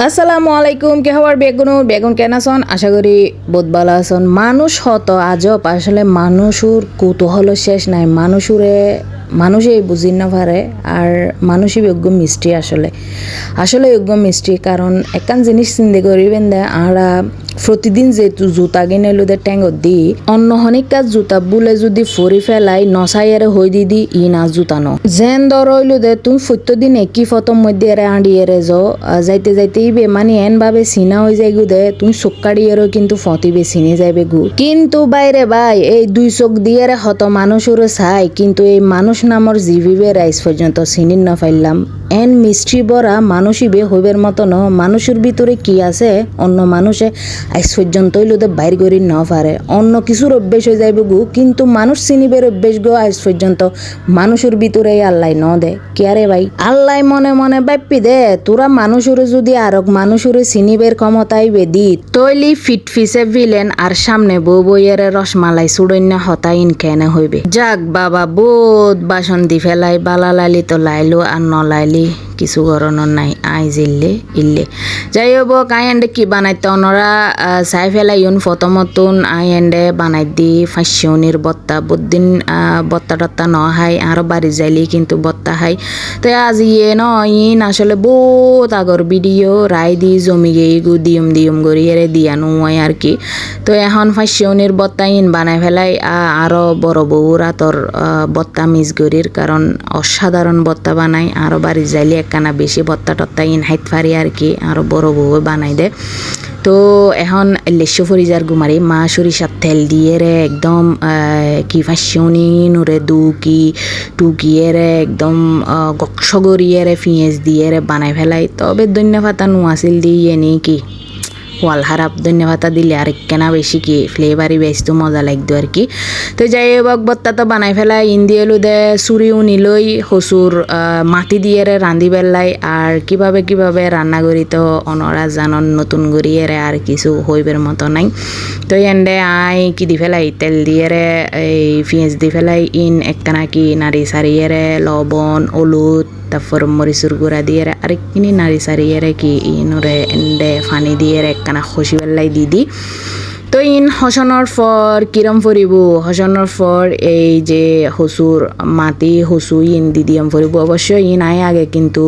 আসসালামু আলাইকুম, কে হওয়ার বেগুন বেগুন কেন আছেন আশা করি বোধবালা আছেন মানুষ হত আজব, আসলে মানুষের কৌতূহল শেষ নাই। মানুষুরে, মানুষই বুঝি না পারে, আর মানুষই যোগ্য মিষ্টি আসলে। আসলে যোগ্য মিষ্টি, কারণ একান জিনিস চিন্তা করিবেন দে আরা প্রতিদিন যেহেতু জুতা কিনে লোদের ট্যাঙ্গত দি অন্য হনিক কাজ জুতা বুলে যদি ফরি ফেলাই নসাইয়ারে হই দি দি ই না জুতা ন। যেন দর দে তুমি প্রত্যেকদিন একই ফতম মধ্যে এরে আঁড়িয়ে আহ, যাইতে যাইতে ইবে মানে এন ভাবে চিনা হয়ে গু দে তুমি চোখ কাড়িয়েরও কিন্তু ফতিবে চিনি যাইবে গু কিন্তু বাইরে ভাই এই দুই চোখ দিয়ে হত মানুষেরও চাই কিন্তু এই মানুষ নামর জিভিবে রাইস পর্যন্ত চিনি না পাইলাম এন মিষ্টি বরা মানুষই বে হইবের মতো ন মানুষের ভিতরে কি আছে? অন্য মানুষে আজ পর্যন্ত লোদে বাইর করি ন পারে অন্য কিছুর অভ্যেস হয়ে যাইবে গু কিন্তু মানুষ চিনিবের অভ্যেস গো আজ পর্যন্ত মানুষের ভিতরে আল্লাহ ন দে কে আরে ভাই? আল্লাহ মনে মনে ব্যাপি দে তোরা মানুষের যদি আরক মানুষের চিনিবের ক্ষমতাই বেদি তৈলি ফিট ফিসে ভিলেন আর সামনে বউ বইয়ের রসমালাই সুড়ন্য হতাইন কেনে হইবে? যাক বাবা বোধ বাসন দি ফেলাই বালা লাইলি তো লাইলো আর Bye. কিছু গরণর নাই, আই জিল্লে, ইল্লে। যাই হোক আই এন্ডে কি বানাইতে অনরা চাই ফেলাই ইউন ফতমতুন আই এন্ডে বানাই দি ফাঁসিউনির বত্তা বুদ্দিন বত্তা টত্তা ন হাই আরও বাড়ি যাইলি কিন্তু বত্তা হাই। তো আজ ইয়ে ন ইন আসলে বহুত আগর ভিডিও রায় দি জমি গেই গু দিয়ম দিয়ম করি এরে দিয়ানো হয় আর কি। তো এখন ফাঁসিউনির বত্তা ইন বানাই ফেলাই আ- আরও বড় বউরা তোর বত্তা মিস গরির কারণ অসাধারণ বত্তা বানাই আরও বাড়ি যাইলে একখানা বেশি ভত্তা টত্তা ইন হাইত ফারি আর কি আরও বড় বউ বানাই দে। তো এখন লেসু ফরিজার গুমারি, মা সরিষার তেল দিয়ে রে একদম কি ফাঁসিউনি নুরে দু কি টুকিয়ে রে একদম গকসগরিয়ে রে পিঁয়াজ দিয়ে রে বানাই ফেলাই। তবে ধন্যবাদ নোয়াছিল দিয়ে নি কি? ওয়াল হারাপ ধন্যবাদ দিলে আর কেনা বেশি কি ফ্লেভারই বেশ তো মজা লাগতো আর কি। তো যাই হোক বত্তা তো বানাই ফেলাই। ইন্দি এলো দে উনি লই, হসুর মাটি দিয়ে রে রান্ধি পেলাই আর কীভাবে কীভাবে রান্না করি তো অনরা জানন নতুন করিয়ে আর কিছু হইবের মতো নাই। তো এন্ডে আই কি দি ফেলাই? তেল দিয়ে এই পেঁয়াজ দি ফেলাই, ইন একখানা কি নাড়ি সারিয়ে লবণ, হলুদ তারপর মরিচুর গুঁড়া দিয়ে রে আরেকখিনি নাড়ি সারিয়ে কি ইনরে এন্ডে ফানি দিয়ে একখানা খসি বেলাই দি দি। তো ইন হসনের ফর কিরম ফরিব হসনের ফর এই যে হসুর মাটি হসু ইন দি দিয়াম ফরিব অবশ্যই ইন আয় আগে, কিন্তু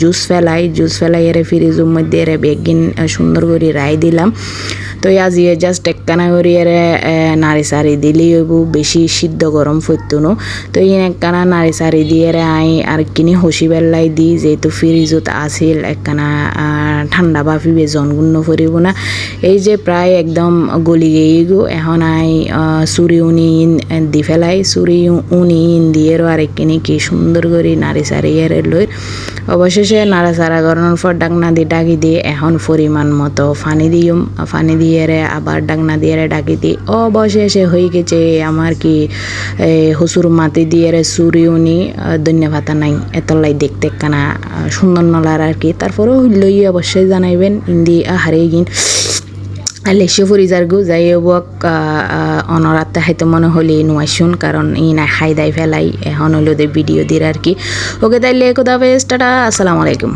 জুস ফেলাই জুস ফেলাই এরে ফ্রিজের মধ্যে এরে বেগিন সুন্দর করে রাই দিলাম। তো আজি জাস্ট একখানা করে এরে নাড়ি সারি দিলেই হইব বেশি সিদ্ধ গরম ফইতুনো তো ইন একখানা নাড়ি সারি দিয়ে আই আর কিনি হসি বেল্লাই দি যেহেতু ফ্রিজত আছিল একখানা ঠান্ডা বাফি বেজন গুণ ফরিব না। এই যে প্রায় একদম গলি গেই গো, এখন আই চুরি উনি ইন দি ফেলাই চুরি উনি ইন দিয়ে আর কিনি কি সুন্দর করে নাড়ি সারি এরে লই অবশেষে নাড়াচাড়া করানোর পর ডাকনা দি ডাকি দিয়ে এখন পরিমাণ মতো ফানি দিম ফানি দিয়ে রে আবার ডাকনা দিয়ে রে ডাকি দিই অবশেষে হয়ে গেছে আমার কি হসুর মাটি দিয়ে রে চুরি উনি ধন্যবাদ নাই। এতলাই দেখতে কানা সুন্দর নলার আর কি। তারপরেও লই অবশ্যই জানাইবেন, ইন্দি হারে গিন। লেসে ফরিজার গু যাই বক অনরাতে হাইতে মনে হলি নোয়াইছুন কারণ ই না খাই দাই ফেলাই এখন হলো ভিডিও দির আর কি। ওকে তাইলে কোথাও টাটা, আসসালামু আলাইকুম।